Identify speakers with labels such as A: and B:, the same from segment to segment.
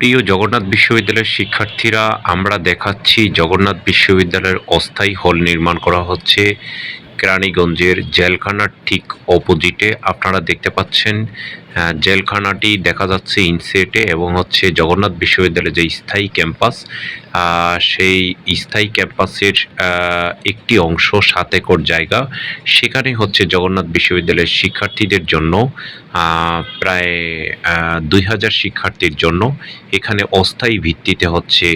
A: প্রিয় জগন্নাথ বিশ্ববিদ্যালয়ের শিক্ষার্থীরা আমরা দেখাচ্ছি জগন্নাথ বিশ্ববিদ্যালয়ের অস্থায়ী হল নির্মাণ করা হচ্ছে। কেরানীগঞ্জের জেলখানার ঠিক অপোজিটে। আপনারা দেখতে পাচ্ছেন জেলখানাটি দেখা যাচ্ছে ইনসেটে এবং হচ্ছে জগন্নাথ বিশ্ববিদ্যালয়ের যে স্থায়ী ক্যাম্পাস সেই স্থায়ী ক্যাম্পাসের একটি অংশ সাত একর জায়গা। সেখানে হচ্ছে জগন্নাথ বিশ্ববিদ্যালয়ের শিক্ষার্থীদের জন্য প্রায় দুই হাজার শিক্ষার্থীর জন্য এখানে অস্থায়ী ভিত্তিতে হচ্ছে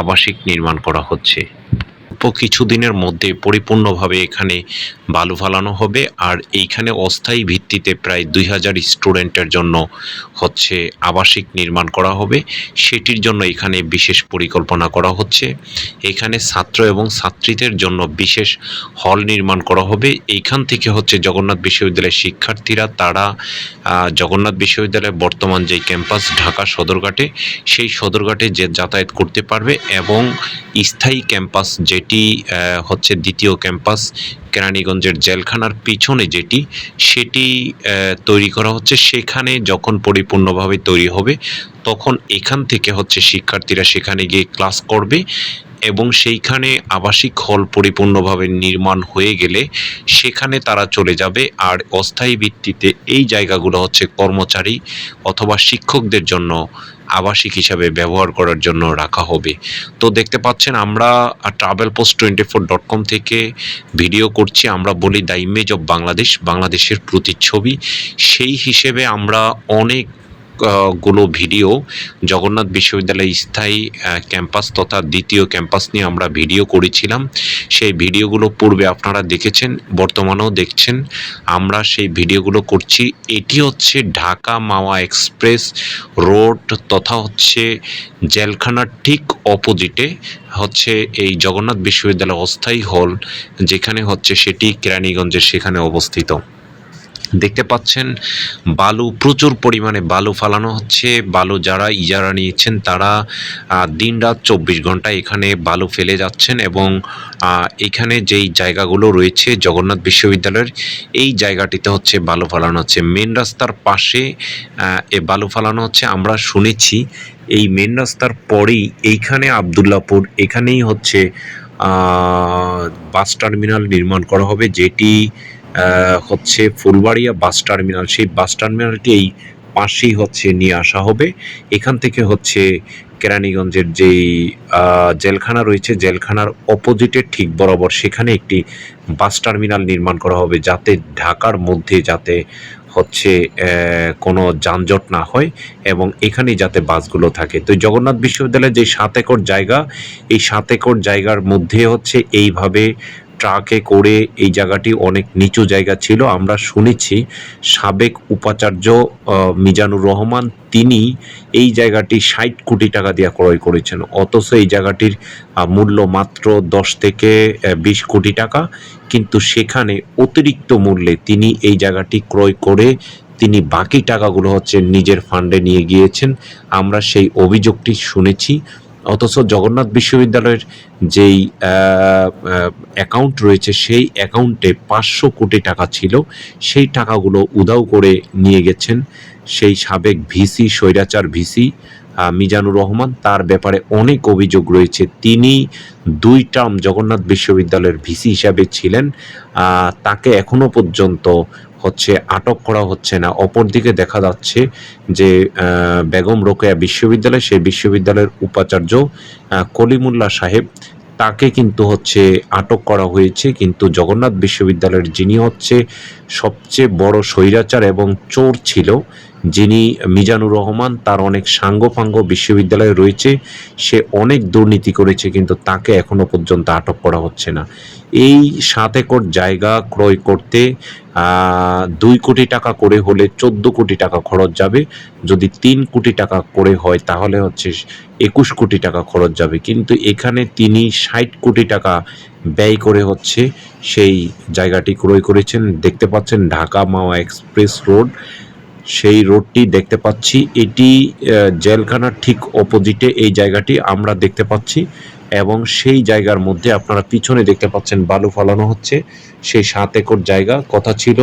A: আবাসিক নির্মাণ করা হচ্ছে। অল্প কিছুদিনের মধ্যে পরিপূর্ণভাবে এখানে বালু ফালানো হবে। আর এইখানে অস্থায়ী ভিত্তিতে প্রায় দুই হাজার স্টুডেন্টের জন্য হচ্ছে আবাসিক নির্মাণ করা হবে। সেটির জন্য এখানে বিশেষ পরিকল্পনা করা হচ্ছে। এখানে ছাত্র এবং ছাত্রীদের জন্য বিশেষ হল নির্মাণ করা হবে। এইখান থেকে হচ্ছে জগন্নাথ বিশ্ববিদ্যালয়ের শিক্ষার্থীরা, তারা জগন্নাথ বিশ্ববিদ্যালয়ের বর্তমান যে ক্যাম্পাস ঢাকা সদরঘাটে, সেই সদরঘাটে যে যাতায়াত করতে পারবে এবং স্থায়ী ক্যাম্পাস যেটি আহ, হচ্ছে দ্বিতীয় ক্যাম্পাস কেরানীগঞ্জের জেলখানার পিছনে যেটি সেটি তৈরি করা হচ্ছে। সেখানে যখন পরিপূর্ণভাবে তৈরি হবে তখন এখান থেকে হচ্ছে শিক্ষার্থীরা সেখানে গিয়ে ক্লাস করবে। এবং সেইখানে আবাসিক হল পরিপূর্ণভাবে নির্মাণ হয়ে গেলে সেখানে তারা চলে যাবে। আর অস্থায়ী ভিত্তিতে এই জায়গাগুলো হচ্ছে কর্মচারী অথবা শিক্ষকদের জন্য আবাসিক হিসাবে ব্যবহার করার জন্য রাখা হবে। তো দেখতে পাচ্ছেন আমরা travel post twenty four dot com থেকে ভিডিও করছি। আমরা বলি দ্য ইমেজ অফ বাংলাদেশ বাংলাদেশের প্রতিচ্ছবি। সেই হিসেবে আমরা অনেক গুলো ভিডিও জগন্নাথ বিশ্ববিদ্যালয়ের স্থায়ী ক্যাম্পাস তথা দ্বিতীয় ক্যাম্পাস নিয়ে আমরা ভিডিও করেছিলাম। সেই ভিডিওগুলো পূর্বে আপনারা দেখেছেন, বর্তমানেও দেখছেন। আমরা সেই ভিডিওগুলো করছি। এটি হচ্ছে ঢাকা মাওয়া এক্সপ্রেস রোড তথা হচ্ছে জেলখানার ঠিক অপোজিটে হচ্ছে এই জগন্নাথ বিশ্ববিদ্যালয় অস্থায়ী হল, যেখানে হচ্ছে সেটি কেরানীগঞ্জের সেখানে অবস্থিত। দেখতে পাচ্ছেন বালু প্রচুর পরিমাণে বালু ফালানো হচ্ছে। বালু যারা ইজারা নিয়েছেন তারা আহ, দিনরাত চব্বিশ ঘণ্টা এখানে বালু ফেলে যাচ্ছেন এবং এখানে যেই জায়গাগুলো রয়েছে জগন্নাথ বিশ্ববিদ্যালয়ের এই জায়গাটিতে হচ্ছে বালু ফালানো হচ্ছে। মেন রাস্তার পাশে এ বালু ফালানো হচ্ছে। আমরা শুনেছি এই মেন রাস্তার পরেই এইখানে আবদুল্লাপুর এখানেই হচ্ছে বাস টার্মিনাল নির্মাণ করা হবে যেটি হচ্ছে ফুলবাড়িয়া বাস টার্মিনাল। সেই বাস টার্মিনালটি এই পাশেই হচ্ছে নিয়ে আসা হবে। এখান থেকে হচ্ছে কেরানীগঞ্জের যেই জেলখানা রয়েছে, জেলখানার অপোজিটের ঠিক বরাবর সেখানে একটি বাস টার্মিনাল নির্মাণ করা হবে যাতে ঢাকার মধ্যে যাতে হচ্ছে কোনো যানজট না হয় এবং এখানেই যাতে বাসগুলো থাকে। তো জগন্নাথ বিশ্ববিদ্যালয়ের যে সাত একর জায়গা, এই সাত একর জায়গার মধ্যে হচ্ছে এইভাবে ট্রাকে করে এই জায়গাটি অনেক নিচু জায়গা ছিল। আমরা শুনেছি সাবেক উপাচার্য মিজানুর রহমান, তিনি এই জায়গাটি ষাট কোটি টাকা দিয়ে ক্রয় করেছেন। অথচ এই জায়গাটির মূল্য মাত্র দশ থেকে বিশ কোটি টাকা। কিন্তু সেখানে অতিরিক্ত মূল্যে তিনি এই জায়গাটি ক্রয় করে তিনি বাকি টাকাগুলো হচ্ছে নিজের ফান্ডে নিয়ে গিয়েছেন। আমরা সেই অভিযোগটি শুনেছি। অথচ জগন্নাথ বিশ্ববিদ্যালয়ের যেই অ্যাকাউন্ট রয়েছে, সেই অ্যাকাউন্টে পাঁচশো কোটি টাকা ছিল। সেই টাকাগুলো উধাও করে নিয়ে গেছেন সেই সাবেক ভিসি, স্বৈরাচার ভিসি মিজানুর রহমান। তার ব্যাপারে অনেক অভিযোগ রয়েছে। তিনি দুই টার্ম জগন্নাথ বিশ্ববিদ্যালয়ের ভিসি হিসাবে ছিলেন। তাকে এখনও পর্যন্ত হচ্ছে আটক করা হচ্ছে না। অপরদিকে দেখা যাচ্ছে যে বেগম রোকেয়া বিশ্ববিদ্যালয় সেই বিশ্ববিদ্যালয়ের উপাচার্য আহ, কলিমুল্লাহ সাহেব তাকে কিন্তু হচ্ছে আটক করা হয়েছে। কিন্তু জগন্নাথ বিশ্ববিদ্যালয়ের যিনি হচ্ছে সবচেয়ে বড় স্বৈরাচার এবং চোর ছিল যিনি মিজানুর রহমান, তার অনেক সাঙ্গপাঙ্গ বিশ্ববিদ্যালয়ে রয়েছে। সে অনেক দুর্নীতি করেছে, কিন্তু তাকে এখনও পর্যন্ত আটক করা হচ্ছে না। এই সাত একর জায়গা ক্রয় করতে দুই কোটি টাকা করে হলে চোদ্দ কোটি টাকা খরচ যাবে। যদি তিন কোটি টাকা করে হয়, তাহলে হচ্ছে একুশ কোটি টাকা খরচ যাবে। কিন্তু এখানে তিনি ষাট কোটি টাকা ব্যয় করে হচ্ছে সেই জায়গাটি ক্রয় করেছেন। দেখতে পাচ্ছেন ঢাকা মাওয়া এক্সপ্রেস রোড। সেই রোডটি দেখতে পাচ্ছি। এটি জেলখানার ঠিক অপোজিটে এই জায়গাটি আমরা দেখতে পাচ্ছি এবং সেই জায়গার মধ্যে আপনারা পিছনে দেখতে পাচ্ছেন বালু ফলানো হচ্ছে। সেই সাত একর জায়গা। কথা ছিল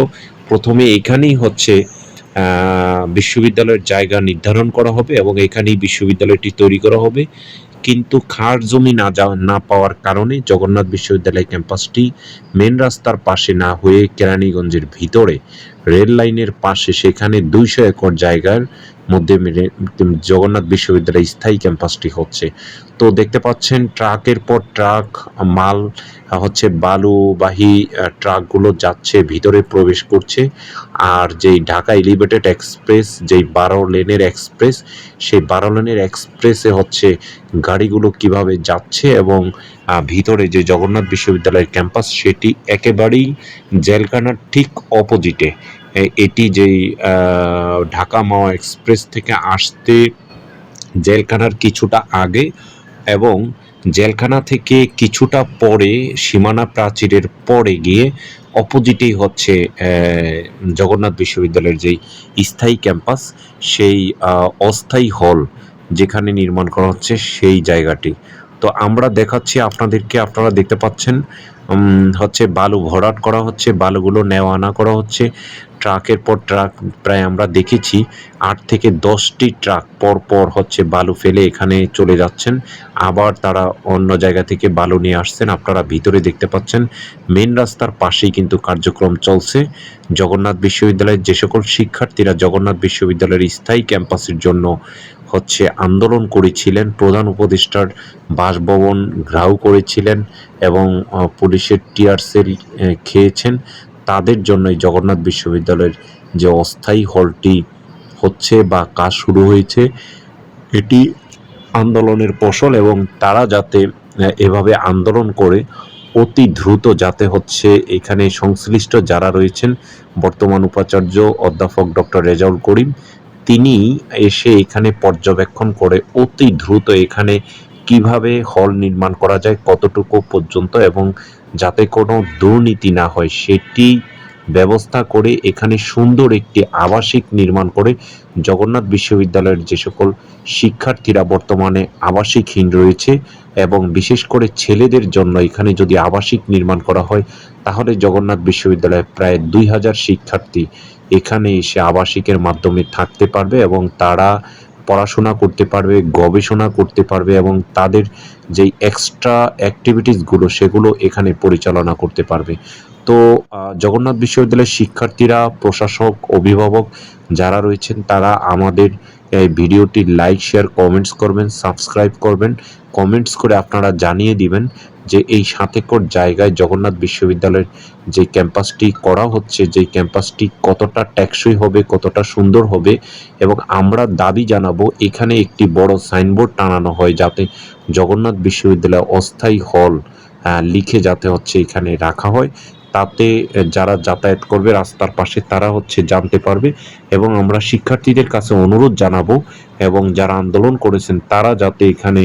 A: প্রথমে এখানেই হচ্ছে বিশ্ববিদ্যালয়ের জায়গা নির্ধারণ করা হবে এবং এখানেই বিশ্ববিদ্যালয়টি তৈরি করা হবে। কিন্তু খার জমি না যাওয়া না পাওয়ার কারণে জগন্নাথ বিশ্ববিদ্যালয় ক্যাম্পাসটি মেন রাস্তার পাশে না হয়ে কেরানীগঞ্জের ভিতরে রেল লাইনের পাশে সেখানে দুইশো একর জায়গার মধ্যে জগন্নাথ বিশ্ববিদ্যালয় স্থায়ী ক্যাম্পাসটি হচ্ছে। তো দেখতে পাচ্ছেন ট্রাকের পর ট্রাক, মাল, হচ্ছে বালুবাহী ট্রাকগুলো যাচ্ছে, ভিতরে প্রবেশ করছে। আর যেই ঢাকা এলিভেটেড এক্সপ্রেস, যেই বারো লেনের এক্সপ্রেস, সেই বারো লেনের এক্সপ্রেসে হচ্ছে গাড়িগুলো কীভাবে যাচ্ছে এবং ভিতরে যে জগন্নাথ বিশ্ববিদ্যালয়ের ক্যাম্পাস, সেটি একেবারেই জেলখানার ঠিক অপোজিটে। এটি যেই ঢাকা মাওয়া এক্সপ্রেস থেকে আসতে জেলখানার কিছুটা আগে এবং জেলখানা থেকে কিছুটা পরে, সীমানা প্রাচীরের পরে গিয়ে অপোজিটেই হচ্ছে জগন্নাথ বিশ্ববিদ্যালয়ের যেই স্থায়ী ক্যাম্পাস, সেই অস্থায়ী হল যেখানে নির্মাণ করা হচ্ছে সেই জায়গাটি। তো আমরা দেখাচ্ছি আপনাদেরকে, আপনারা দেখতে পাচ্ছেন হচ্ছে বালু ভরাট করা হচ্ছে, বালুগুলো নেওয়া আনা করা হচ্ছে। ট্রাকের পর ট্রাক প্রায় আমরা দেখেছি আট থেকে দশটি ট্রাক পর পর হচ্ছে বালু ফেলে এখানে চলে যাচ্ছেন। আবার তারা অন্য জায়গা থেকে বালু নিয়ে আসছেন আপনারা ভিতরে দেখতে পাচ্ছেন মেন রাস্তার পাশেই কিন্তু কার্যক্রম চলছে। জগন্নাথ বিশ্ববিদ্যালয়ের যে সকল শিক্ষার্থীরা জগন্নাথ বিশ্ববিদ্যালয়ের স্থায়ী ক্যাম্পাসের জন্য হচ্ছে আন্দোলন করেছিলেন প্রধান উপদেষ্টার বাসভবন ঘ্রাও করেছিলেন এবং পুলিশের টিয়ার সেল আহ, খেয়েছেন। তাদের জন্যই জগন্নাথ বিশ্ববিদ্যালয়ের যে অস্থায়ী হলটি হচ্ছে বা কাজ শুরু হয়েছে, এটি আন্দোলনের ফসল এবং তারা যাতে এভাবে আন্দোলন করে অতি দ্রুত যাতে হচ্ছে এখানে সংশ্লিষ্ট যারা রয়েছেন, বর্তমান উপাচার্য অধ্যাপক ডক্টর রেজাউল করিম, তিনি এসে এখানে পর্যবেক্ষণ করে অতি দ্রুত এখানে কীভাবে হল নির্মাণ করা যায়, কতটুকু পর্যন্ত এবং যাতে কোনো দুর্নীতি না হয়, সেটি ব্যবস্থা করে এখানে সুন্দর একটি আবাসিক নির্মাণ করে জগন্নাথ বিশ্ববিদ্যালয়ের যে সকল শিক্ষার্থীরা বর্তমানে আবাসিকহীন রয়েছে এবং বিশেষ করে ছেলেদের জন্য এখানে যদি আবাসিক নির্মাণ করা হয়, তাহলে জগন্নাথ বিশ্ববিদ্যালয়ে প্রায় দুই হাজার শিক্ষার্থী এখানে এসে আবাসিকের মাধ্যমে থাকতে পারবে এবং তারা পড়াশোনা করতে পারবে, গবেষণা করতে পারবে এবং তাদের যেই এক্সট্রা অ্যাক্টিভিটিসগুলো সেগুলো এখানে পরিচালনা করতে পারবে। তো জগন্নাথ বিশ্ববিদ্যালয়ের শিক্ষার্থীরা, প্রশাসক, অভিভাবক যারা রয়েছেন তারা আমাদের এই ভিডিওটি লাইক শেয়ার কমেন্টস করবেন সাবস্ক্রাইব করবেন। কমেন্টস করে আপনারা জানিয়ে দিবেন যে এই সাত একর জায়গায় জগন্নাথ বিশ্ববিদ্যালয়ের যে ক্যাম্পাসটি করা হচ্ছে, যে ক্যাম্পাসটি কতটা টেকসই হবে, কতটা সুন্দর হবে এবং আমরা দাবি জানাব এখানে একটি বড় সাইনবোর্ড টানানো হয় যাতে জগন্নাথ বিশ্ববিদ্যালয় অস্থায়ী হল লিখে যাতে হচ্ছে এখানে রাখা হয়। তাতে যারা যাতায়াত করবে রাস্তার পাশে তারা হচ্ছে জানতে পারবে এবং আমরা শিক্ষার্থীদের কাছে অনুরোধ জানাব এবং যারা আন্দোলন করেছেন তারা যাতে এখানে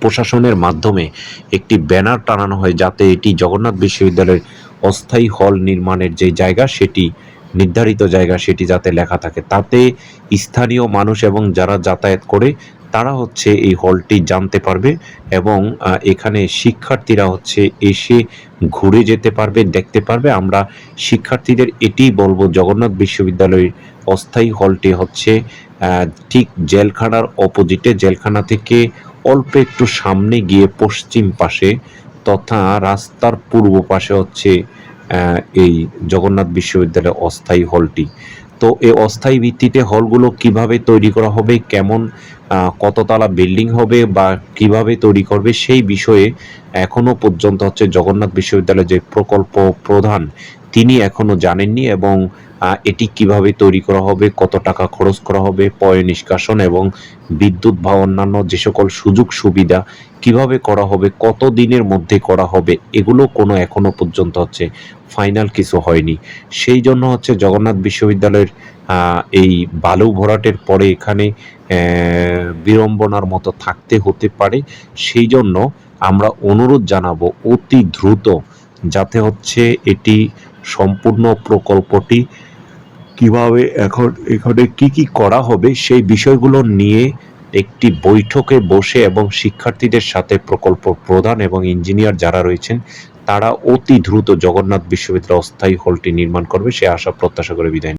A: প্রশাসনের মাধ্যমে একটি ব্যানার টানানো হয় যাতে এটি জগন্নাথ বিশ্ববিদ্যালয়ের অস্থায়ী হল নির্মাণের যে জায়গা সেটি নির্ধারিত জায়গা সেটি যাতে লেখা থাকে। তাতে স্থানীয় মানুষ এবং যারা যাতায়াত করে তারা হচ্ছে এই হলটি জানতে পারবে এবং এখানে শিক্ষার্থীরা হচ্ছে এসে ঘুরে যেতে পারবে, দেখতে পারবে। আমরা শিক্ষার্থীদের এটিই বলব, জগন্নাথ বিশ্ববিদ্যালয়ের অস্থায়ী হলটি হচ্ছে ঠিক জেলখানার অপোজিটে, জেলখানা থেকে অল্প একটু সামনে গিয়ে পশ্চিম পাশে তথা রাস্তার পূর্ব পাশে হচ্ছে এই জগন্নাথ বিশ্ববিদ্যালয়ের অস্থায়ী হলটি। তো এই অস্থায়ী ভিত্তিতে হলগুলো কীভাবে তৈরি করা হবে, কেমন কততলা বিল্ডিং হবে বা কীভাবে তৈরি করবে সেই বিষয়ে এখনও পর্যন্ত হচ্ছে জগন্নাথ বিশ্ববিদ্যালয়ের যে প্রকল্প প্রধান, তিনি এখনও জানেননি এবং এটি কীভাবে তৈরি করা হবে, কত টাকা খরচ করা হবে, পয় নিষ্কাশন এবং বিদ্যুৎ বা অন্যান্য যে সকল সুযোগ সুবিধা কীভাবে করা হবে, কত দিনের মধ্যে করা হবে, এগুলো কোনো এখনও পর্যন্ত হচ্ছে ফাইনাল কিছু হয়নি। সেই জন্য হচ্ছে জগন্নাথ বিশ্ববিদ্যালয়ের এই বালু ভরাটের পরে এখানে বিড়ম্বনার মতো থাকতে হতে পারে। সেই জন্য আমরা অনুরোধ জানাব অতি দ্রুত যাতে হচ্ছে এটি সম্পূর্ণ প্রকল্পটি কীভাবে এখন এখানে কি কি করা হবে সেই বিষয়গুলো নিয়ে একটি বৈঠকে বসে এবং শিক্ষার্থীদের সাথে প্রকল্প প্রধান এবং ইঞ্জিনিয়ার যারা রয়েছেন, তারা অতি দ্রুত জগন্নাথ বিশ্ববিদ্যালয় অস্থায়ী হলটি নির্মাণ করবে সে আশা প্রত্যাশা করে বিদায়